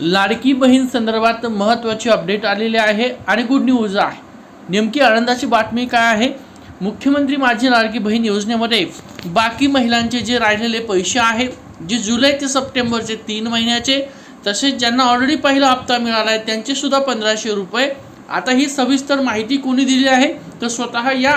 लाडकी बहीण संदर्भात महत्त्वाची अपडेट आलेली आहे आणि गुड न्यूज आहे. नेमकी आनंदाची बातमी काय आहे? मुख्यमंत्री माझी लाडकी बहीण योजनेमध्ये बाकी महिलांचे जे राहिलेले पैसे आहे जे जुलै ते सप्टेंबरचे तीन महिन्याचे तसेच ज्यांना ऑलरेडी पहिला हप्ता मिळाला आहे त्यांचेसुद्धा पंधराशे रुपये. आता ही सविस्तर माहिती कोणी दिली आहे? तर स्वतः या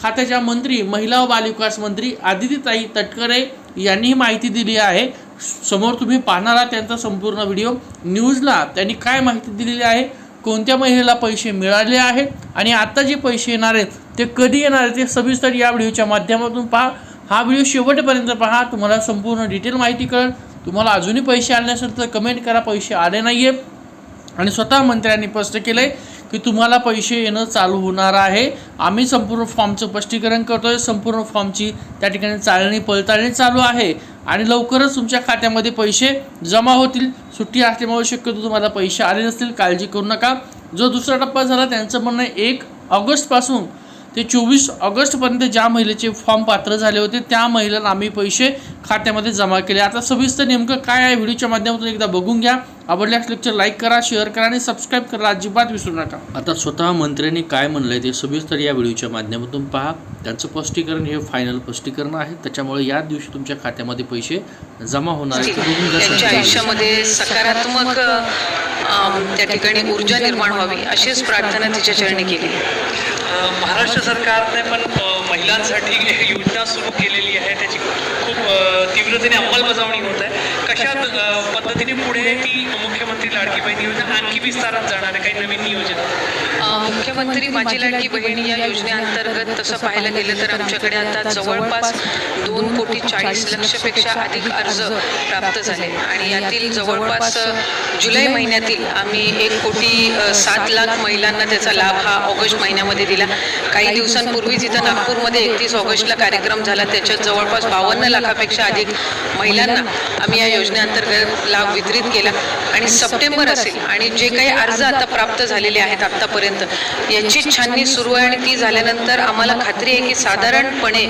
खात्याच्या मंत्री महिला व बालविकास मंत्री आदितीताई तटकरे यांनी ही माहिती दिली आहे. समोर तुम्ही पाहणार त्यांचा संपूर्ण व्हिडिओ. न्यूजला त्यांनी काय माहिती दिलेली आहे? कोणत्या महिलेला पैसे मिळाले आहेत? आणि आता जे पैसे येणार आहेत ते कधी येणार आहेत ते सविस्तर या व्हिडिओच्या माध्यमातून पहा. हा व्हिडिओ शेवटपर्यंत पहा. तुम्हाला संपूर्ण डिटेल माहिती कळेल. तुम्हाला अजूनही पैसे आले नसेल तर कमेंट करा. पैसे आले नाही आहेत आणि स्वतः मंत्र्यांनी स्पष्ट केलं आहे की तुम्हाला पैसे येणं चालू होणार आहे. आम्ही संपूर्ण फॉर्मचं स्पष्टीकरण करतो आहे संपूर्ण फॉर्मची त्या ठिकाणी चालणी पडताळणी चालू आहे. आणि लवकरच तुमच्या खात्यामध्ये पैसे जमा होतील. सुट्टी असल्यामुळे शक्यतो तुम्हाला पैसे आले नसतील. काळजी करू नका. जो दुसरा टप्पा झाला त्यांचं म्हणणं एक ऑगस्टपासून ते चोवीस ऑगस्टपर्यंत ज्या महिलेचे फॉर्म पात्र झाले होते त्या महिलांना आम्ही पैसे खात्यामध्ये जमा केले. आता सविस्तर नेमकं काय आहे व्हिडिओच्या माध्यमातून एकदा बघून घ्या. आवडल्यास लेक्चर लाईक करा शेअर करा आणि सबस्क्राईब करा अजिबात विसरू नका. आता स्वतः मंत्र्यांनी काय म्हणलंय ते सविस्तर या व्हिडिओच्या माध्यमातून पहा. त्यांचं स्पष्टीकरण हे फायनल स्पष्टीकरण आहे. त्याच्यामुळे या दिवशी तुमच्या खात्यामध्ये पैसे जमा होणार त्यांच्या. आयुष्यामध्ये सकारात्मक त्या ठिकाणी ऊर्जा निर्माण व्हावी अशीच प्रार्थना तिच्या चरणी केली. महाराष्ट्र सरकारने पण महिलांसाठी योजना सुरू केलेली आहे. त्याची खूप तीव्रतेने अंमलबजावणी होत आहे. कशा पद्धतीने पुढे ती मुख्यमंत्री लाडकी बहीण योजना आणखी विस्तारात जाणार आहे? काही नवीन नियोजन? मुख्यमंत्री माझी लाडकी बहिणी या योजनेअंतर्गत तसं पाहायला गेलं तर आमच्याकडे आता जवळपास दोन कोटी चाळीस लक्षपेक्षा अधिक अर्ज प्राप्त झाले. आणि यातील जवळपास जुलै महिन्यातील आम्ही एक कोटी सात लाख महिलांना त्याचा लाभ हा ऑगस्ट महिन्यामध्ये दिला. काही दिवसांपूर्वीच इथं नागपूरमध्ये एकतीस ऑगस्टला कार्यक्रम झाला त्याच्यात जवळपास बावन्न लाखापेक्षा अधिक महिलांना आम्ही या योजनेअंतर्गत लाभ वितरित केला. आणि सप्टेंबर असेल आणि जे काही अर्ज आता प्राप्त झालेले आहेत आत्तापर्यंत याची छाननी सुरू आहे आणि ती झाल्यानंतर आम्हाला खात्री आहे की साधारणपणे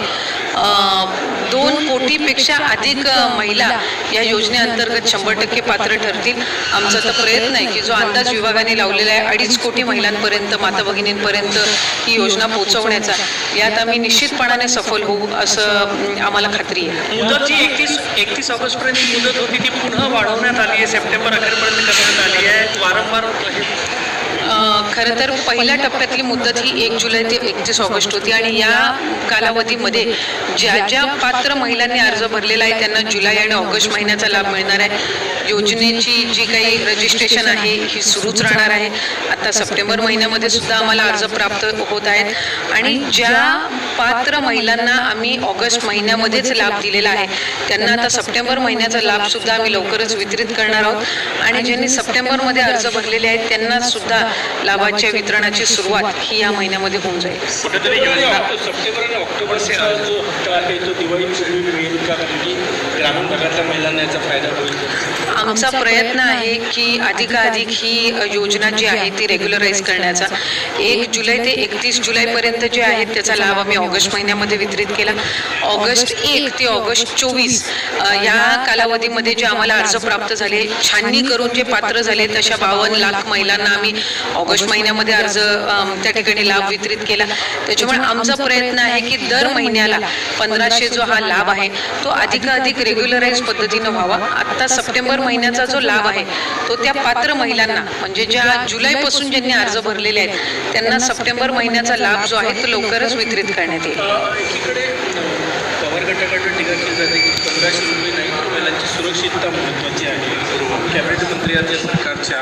दोन कोटीपेक्षा अधिक महिला या योजनेअंतर्गत शंभर टक्के पात्र ठरतील. आमचा तर प्रयत्न आहे की जो अंदाज विभागाने लावलेला आहे अडीच कोटी महिलांपर्यंत माता भगिनींपर्यंत ही योजना पोहोचवण्याचा. यात आम्ही निश्चितपणाने सफल होऊ असं आम्हाला खात्री आहे. मुदत जी एकतीस एकतीस ऑगस्टपर्यंत मुदत होती ती पुन्हा वाढवण्यात आली आहे. सप्टेंबर अखेरपर्यंत करण्यात आली आहे. वारंवार खरं तर पहिल्या टप्प्यातली मुदत ही एक जुलै ते एकतीस ऑगस्ट होती आणि या कालावधीमध्ये ज्या ज्या पात्र महिलांनी अर्ज भरलेला आहे त्यांना जुलै आणि ऑगस्ट महिन्याचा लाभ मिळणार आहे. योजनेची जी काही रजिस्ट्रेशन आहे ही सुरूच राहणार आहे. आता सप्टेंबर महिन्यामध्ये सुद्धा आम्हाला अर्ज प्राप्त होत आहेत. आणि ज्या पात्र महिलांना आम्ही ऑगस्ट महिन्यामध्येच लाभ दिलेला आहे. त्यांना आता सप्टेंबर महिन्याचा लाभ सुद्धा आम्ही लवकरच वितरित करणार आहोत. आणि ज्यांनी सप्टेंबरमध्ये अर्ज भरलेले आहेत त्यांना सुद्धा लाभाच्या वितरणाची सुरुवात ही या महिन्यामध्ये होऊन जाईल. कुठेतरी योजना सप्टेंबर आणि ऑक्टोबर आहे मिळेल का? कारण की ग्रामीण भागातल्या महिलांना याचा फायदा होईल. आमचा प्रयत्न आहे की अधिकाधिक ही योजना जी आहे ती रेग्युलराईज करण्याचा. एक जुलै ते एकतीस जुलैपर्यंत जे आहेत त्याचा लाभ आम्ही ऑगस्ट महिन्यामध्ये वितरित केला. ऑगस्ट एक ते ऑगस्ट चोवीस या कालावधीमध्ये जे आम्हाला अर्ज प्राप्त झाले छाननी करून जे पात्र झाले तशा बावन्न लाख महिलांना आम्ही ऑगस्ट महिन्यामध्ये अर्ज त्या ठिकाणी लाभ वितरित केला. त्याच्यामुळे आमचा प्रयत्न आहे की दर महिन्याला पंधराशे जो हा लाभ आहे तो अधिकाधिक रेग्युलराईज पद्धतीनं व्हावा. आत्ता सप्टेंबर महिन्याचा जो लाभ आहे तो त्या पात्र महिलांना म्हणजे ज्या जुलैपासून ज्यांनी अर्ज भरलेले आहेत त्यांना सप्टेंबर महिन्याचा लाभ जो आहे तो लवकरच वितरित करण्यात येईल. एकीकडे पवार टीका केली जाते की पंधराशे रुपये नाही महिलांची सुरक्षितता महत्त्वाची आहे. कॅबिनेट मंत्री या सरकारच्या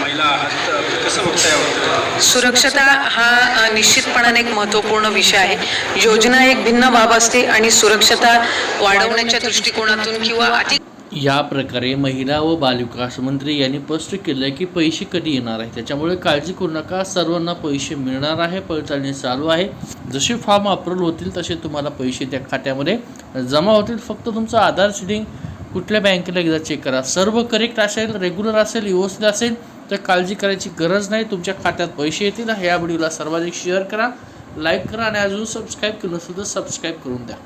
महिला आहात. कसं बघता सुरक्षता हा निश्चितपणाने एक महत्त्वपूर्ण विषय आहे. योजना एक भिन्न बाब असते आणि सुरक्षता वाढवण्याच्या दृष्टिकोनातून किंवा अधिक या प्रकारे महिला व बालविकास मंत्री यांनी स्पष्ट केलं की पैसे कधी येणार आहे त्याच्यामुळे काळजी करू नका. सर्वांना पैसे मिळणार आहे पडताळणी चालू आहे. जसे फॉर्म अप्रूव्ह होतील तसे तुम्हाला पैसे त्या खात्यामध्ये जमा होतील. फक्त तुमचं आधार सिडिंग कुठल्या बँकेला एकदा चेक करा. सर्व करेक्ट असेल रेग्युलर असेल व्यवस्थित असेल तर काळजी करायची गरज नाही. तुमच्या खात्यात पैसे येतील. ह्या व्हिडिओला सर्वाधिक शेअर करा लाईक करा आणि अजून सबस्क्राईब केलं नसेल तर सबस्क्राईब करून द्या.